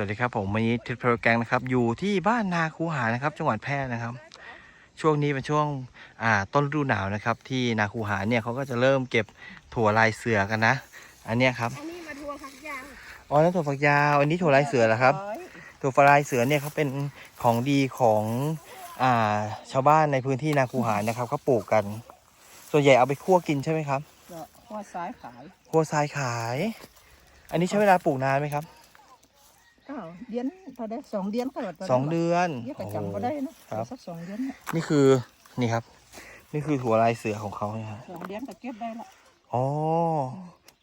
วัสดีครับผมวันนี้ทิศเพลแกงนะครับ อยู่ที่บ้านนาคูหานะครับ จังหวัดแพร่นะครับ ช่วงนี้เป็นช่วงอ่าต้นฤดูหนาวนะครับ ที่นาคูหาเนี่ยเขาก็จะเริ่มเก็บถั่วลายเสือกันนะ อันเนี้ยครับอันนี้มาทัวร์พักยางอ๋อนั่นถั่วฝักยาวอันนี้ถั่วลายเสือเหรอครับถั่วฝักลายเสือเนี่ยเขาเป็นของดีของอ่าชาวบ้านในพื้นที่นาคูหานะครับเขาปลูกกัน ส่วนใหญ่เอาไปคั่วกินใช่ไหมครับก็ข้อซ้ายขายคั่วทรายขาย อันนี้ใช้เวลาปลูกนานไหมครับ อ้าวเดือนพอได้สองเดือนก็หมดสองเดือนเยอะก็โอ้โหจำก็ได้นะครับสักสองเดือนน่ะนี่คือนี่ครับ นี่คือถั่วลายเสือของเขาเนี่ยครับสองเดือนก็เก็บได้ละอ๋อ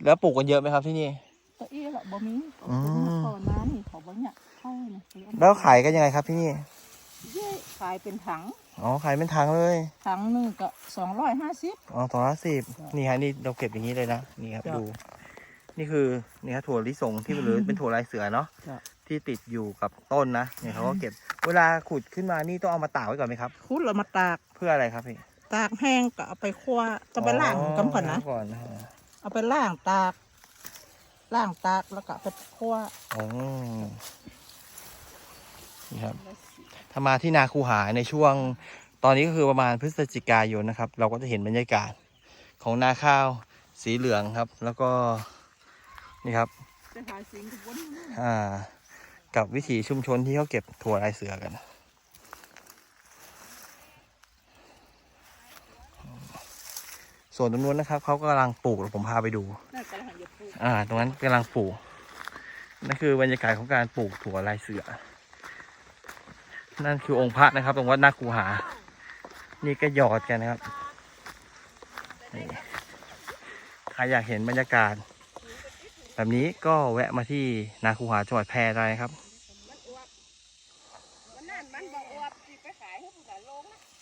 แล้วปลูกกันเยอะไหมครับที่นี่ตะอี้ละบ่มีอืมพอน้ำนี่เขาบ่เนี่ยเข้าเนี่ยแล้วขายกันยังไงครับที่นี่เย้ขายเป็นถังอ๋อขายเป็นถังเลยถังหนึงก็สองร้อยห้าสิบอ๋อสองร้อยสิบนี่ฮะนี่เราเก็บอย่างนี้เลยนะนี่ครับจ้ะดู นี่คือนี่ครับถั่วลิสงที่หรือเป็นถั่วลายเสือเนาะจ้ะ ที่ติดอยู่กับต้นนะเนี่ยเขาก็เก็บ เวลาขุดขึ้นมานี่ต้องเอามาตากไว้ก่อนไหมครับ คุดเรามาตาก เพื่ออะไรครับพี่ตากแห้งก็เอาไปคั่วจะไปล่างกำก่อนนะล้างก่อนนะเอาไปล่างตาก ล่างตากแล้วก็เอาไปคั่วอ๋อนี่ครับ ถ้ามาที่นาคูหาในช่วง ตอนนี้ก็คือประมาณพฤศจิกายนนะครับ เราก็จะเห็นบรรยากาศของนาข้าวสีเหลืองครับ แล้วก็นี่ครับไปหาสิงกับวนอ่า กับวิถีชุมชนที่เขาเก็บถั่วลายเสือกัน ส่วนตรงนู้นนะครับเขากำลังปลูกเดี๋ยวผมพาไปดูน่ากำลังจะปลูกอ่า ตรงนั้นกำลังปลูกนั่นคือบรรยากาศของการปลูกถั่วลายเสือ นั่นคือองค์พระนะครับ ตรงวัดนาคูหา นี่ก็หยอดกันนะครับนี่ใครอยากเห็นบรรยากาศ แบบนี้ก็แวะมาที่นาคูหาจังหวัดแพร่ได้นะครับ มันบ่อวบสิไปขายให้ผู้หลาลงนะ